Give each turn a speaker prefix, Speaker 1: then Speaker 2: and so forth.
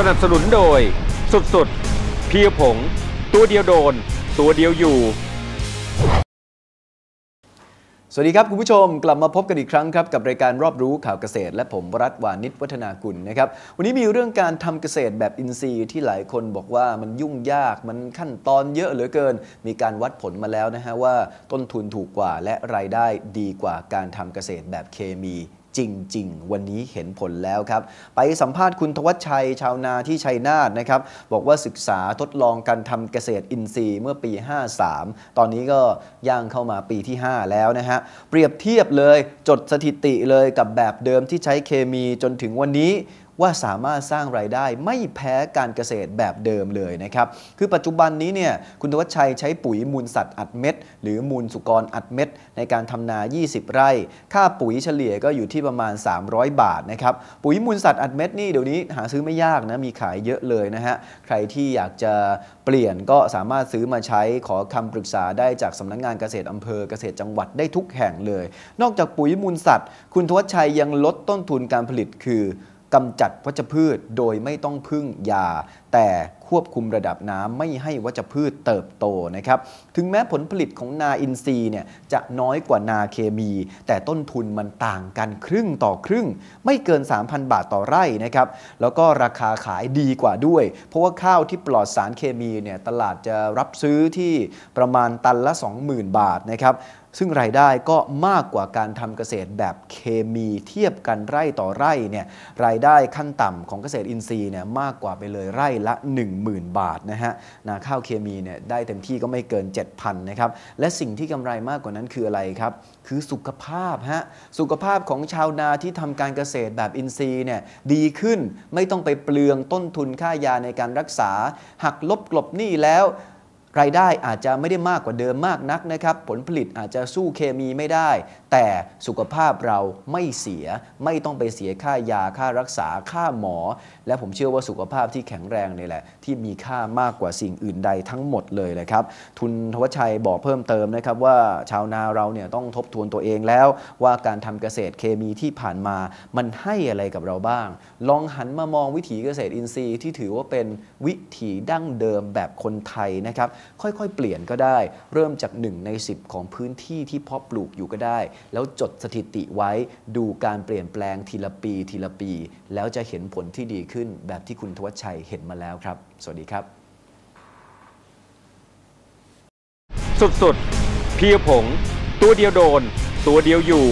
Speaker 1: สนับสนุนโดย สุดสุดเพียวผง ตัวเดียวโดน ตัวเดียวอยู่
Speaker 2: สวัสดีครับคุณผู้ชมกลับมาพบกันอีกครั้งครับกับรายการรอบรู้ข่าวเกษตร และผมวรัตวานิชวัฒนากุลนะครับวันนี้มีเรื่องการทำเกษตรแบบอินทรีย์ที่หลายคนบอกว่ามันยุ่งยากมันขั้นตอนเยอะเหลือเกิน มีการวัดผลมาแล้วนะฮะว่าต้นทุนถูกกว่าและรายได้ดีกว่าการทำเกษตรแบบเคมี จริง ๆ วันนี้เห็นผลแล้วครับ ไปสัมภาษณ์คุณทวัชชัยชาวนาที่ชัยนาทนะครับ บอกว่าศึกษาทดลองการทำเกษตรอินทรีย์เมื่อปี 53 ตอนนี้ก็ย่างเข้ามาปีที่ 5 แล้วนะฮะ เปรียบเทียบเลยจดสถิติเลยกับแบบเดิมที่ใช้เคมีจนถึงวันนี้ ว่าสามารถสร้างรายได้ไม่แพ้การเกษตรแบบเดิมเลยนะครับคือปัจจุบันนี้เนี่ยคุณธวัชชัยใช้ปุ๋ยมูลสัตว์อัดเม็ด หรือมูลสุกรอัดเม็ด ในการทำนา 20 ไร่ ค่าปุ๋ยเฉลี่ยก็อยู่ที่ประมาณ 300 บาทนะครับปุ๋ยมูลสัตว์อัดเม็ดนี่เดี๋ยวนี้หาซื้อไม่ยากนะมีขายเยอะเลยนะฮะใครที่อยากจะเปลี่ยนก็สามารถซื้อมาใช้ขอคำปรึกษาได้จากสำนักงานเกษตรอำเภอเกษตรจังหวัดได้ทุกแห่งเลย นอกจากปุ๋ยมูลสัตว์ คุณทวัชชัยยังลดต้นทุนการผลิตคือ กำจัดวัชพืชโดยไม่ต้องพึ่งยา แต่ควบคุมระดับน้ำไม่ให้วัชพืชเติบโตนะครับ ถึงแม้ผลผลิตของนาอินทรีย์เนี่ยจะน้อยกว่านาเคมี แต่ต้นทุนมันต่างกันครึ่งต่อครึ่ง ไม่เกิน 3,000 บาทต่อไร่นะครับ แล้วก็ราคาขายดีกว่าด้วย เพราะว่าข้าวที่ปลอดสารเคมีเนี่ยตลาดจะรับซื้อที่ประมาณตันละ 20,000 บาทนะครับซึ่งรายได้ก็มากกว่าการทำเกษตรแบบเคมีเทียบกันไร่ต่อไร่เนี่ยรายได้ขั้นต่ำของเกษตรอินทรีย์เนี่ยมากกว่าไปเลยไร่ละ10,000 บาทนะฮะนาข้าวเคมีเนี่ยได้เต็มที่ก็ไม่เกิน 7,000นะครับและสิ่งที่กำไรมากกว่านั้นคืออะไรครับ คือสุขภาพฮะสุขภาพของชาวนาที่ทำการเกษตรแบบอินทรีย์เนี่ยดีขึ้นไม่ต้องไปเปลืองต้นทุนค่ายาในการรักษา หักลบกลบหนี้แล้วรายได้อาจจะไม่ได้มากกว่าเดิมมากนักนะครับ ผลผลิตอาจจะสู้เคมีไม่ได้ แต่สุขภาพเราไม่เสียไม่ต้องไปเสียค่ายาค่ารักษาค่าหมอ และผมเชื่อว่าสุขภาพที่แข็งแรงนี่แหละ ที่มีค่ามากกว่าสิ่งอื่นใดทั้งหมดเลยนะครับ ทุนทวชัยบอกเพิ่มเติมนะครับว่าชาวนาเราเนี่ยต้องทบทวนตัวเองแล้ว ว่าการทำเกษตรเคมีที่ผ่านมามันให้อะไรกับเราบ้าง ลองหันมามองวิถีเกษตรอินทรีย์ที่ถือว่าเป็นวิถีดั้งเดิมแบบคนไทยนะครับ ค่อยๆ เปลี่ยนก็ได้ เริ่มจาก 1 ใน 10 ของพื้นที่ที่เพาะปลูกอยู่ก็ได้แล้วจดสถิติไว้ดูการเปลี่ยนแปลงทีละปีทีละปี แล้วจะเห็นผลที่ดีขึ้นแบบที่คุณทวัชชัยเห็นมาแล้วครับ สวัสดีครับ
Speaker 1: สุดๆเพียผง ตัวเดียวโดน ตัวเดียวอยู่